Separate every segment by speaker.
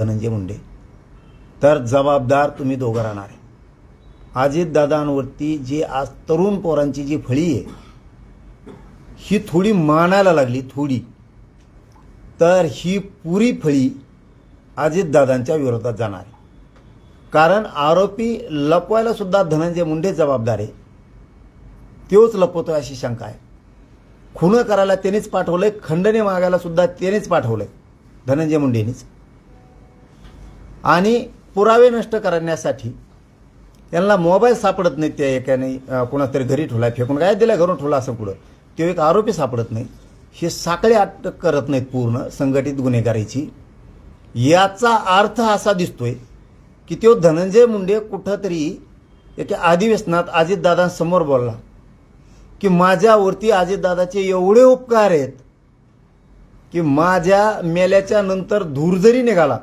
Speaker 1: धनंजय मुंडे. तर जबाबदार तुम्ही दोघं राहणार आहे. अजितदादांवरती जी आज तरुण पोरांची जी फळी आहे ही थोडी मानायला लागली थोडी. तर ही पुरी फळी अजितदादांच्या विरोधात जाणार आहे. कारण आरोपी लपवायला सुद्धा धनंजय मुंडे जबाबदार आहे. तोच लपवतोय अशी शंका आहे. खुनं करायला त्यानेच पाठवलंय खंडने मागायला सुद्धा त्यानेच पाठवलंय धनंजय मुंडेनीच. आणि पुरावे नष्ट करण्यासाठी. त्यांना मोबाईल सापडत नाहीत त्या एकाने अं, कोणातरी घरी ठेवला फेकून काय दिला घरून ठेवला असं पुढं तो एक आरोपी सापडत नाही. हे साखळे अटक करत नाहीत पूर्ण संघटित गुन्हेगारीची. याचा अर्थ असा दिसतोय की तो धनंजय मुंडे कुठंतरी एका अधिवेशनात अजितदादांसमोर बोलला की माझ्यावरती अजितदादाचे एवढे उपकार आहेत की माझ्या मेल्याच्या नंतर धूर जरी निघाला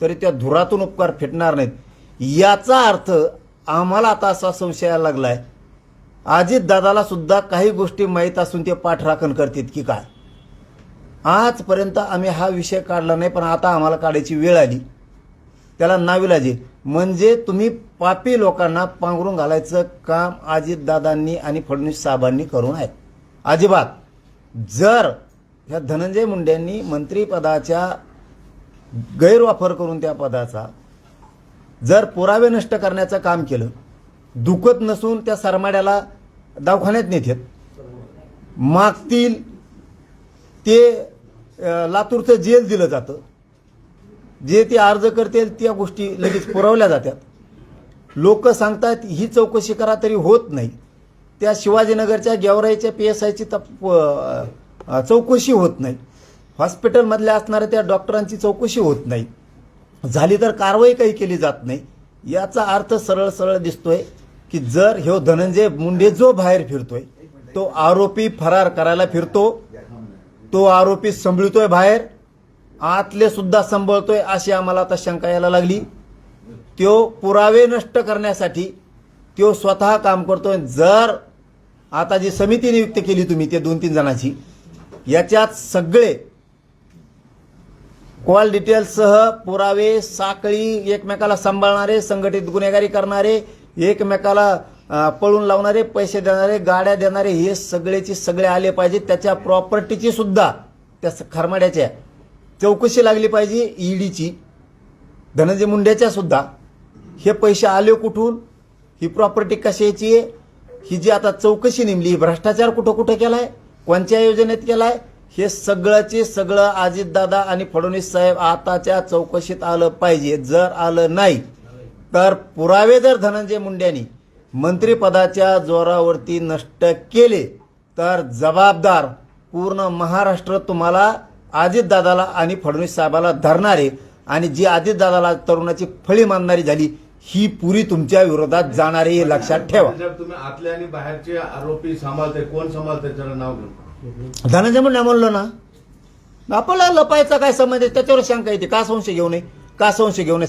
Speaker 1: तरी त्या धुरातून उपकार फिटणार नाहीत. याचा अर्थ आम्हाला आता असा संशय यायला लागलाय. अजित दादाला सुद्धा काही गोष्टी माहीत असून ते पाठराखण करतात की काय? आजपर्यंत आम्ही हा विषय काढला नाही पण आता आम्हाला काढायची वेळ आली. त्याला नाविलाजी म्हणजे तुम्ही पापी लोकांना पांघरून घालायचं काम अजितदादांनी आणि फडणवीस साहेबांनी करून आहे. अजिबात. जर ह्या धनंजय मुंडेंनी मंत्रीपदाच्या गैरवापर करून त्या पदाचा जर पुरावे नष्ट करण्याचं काम केलं दुखत नसून त्या सरमाड्याला दवाखान्यात नेतात मागतील ते लातूरचं जेल दिलं जातं. जे ते अर्ज करतील त्या गोष्टी लगेच पुरवल्या जातात लोक सांगतात ही चौकशी करा तरी होत नाही. त्या शिवाजीनगरच्या गेवराईच्या पी एस आयची तप चौकशी होत नाही. हॉस्पिटलमधल्या असणाऱ्या त्या डॉक्टरांची चौकशी होत नाही. झाली तर कारवाई काही केली जात नाही. याचा अर्थ सरळ सरळ दिसतोय की जर ह्यो धनंजय मुंडे जो बाहेर फिरतोय तो आरोपी फरार करायला फिरतो तो आरोपी संभळतोय बाहेर आतले सुद्धा संभळतोय अशी आम्हाला आता शंका यायला लागली. तो पुरावे नष्ट करण्यासाठी तो स्वतः काम करतोय. जर आता जी समिती नियुक्त केली तुम्ही ते दोन तीन जणांची याच्यात सगळे कॉल डिटेल्ससह पुरावे साखळी एकमेकाला सांभाळणारे संघटित गुन्हेगारी करणारे एकमेकाला पळून लावणारे पैसे देणारे गाड्या देणारे हे सगळेचे सगळे आले पाहिजे त्याच्या प्रॉपर्टीची सुद्धा त्या स- खरमाड्याच्या चौकशी लागली पाहिजे ईडीची. धनंजय मुंड्याच्या सुद्धा. हे पैसे आले कुठून? ही प्रॉपर्टी कशाची आहे? ही जी आता चौकशी नेमली ही भ्रष्टाचार कुठं कुठं केलाय? कोणत्या योजनेत केलाय? हे सगळंचे सगळं अजितदादा आणि फडणवीस साहेब आताच्या चौकशीत आलं पाहिजे. जर आलं नाही तर पुरावे जर धनंजय मुंड्यांनी मंत्रिपदाच्या जोरावरती नष्ट केले तर जबाबदार पूर्ण महाराष्ट्र तुम्हाला अजितदादाला आणि फडणवीस साहेबाला धरणारे आणि जी अजितदादाला तरुणाची फळी मानणारी झाली ही पुरी तुमच्या विरोधात जाणारी हे लक्षात ठेवा.
Speaker 2: तुम्ही आतले आणि बाहेरचे आरोपी सांभाळते कोण सांभाळते त्याला नाव घेऊन.
Speaker 1: धनंजय मुंडे म्हणलो ना आपल्याला लपायचा काय संबंध आहे? त्याच्यावर शंका येते. का संशय घेऊ नये? का संशय घेऊ नये?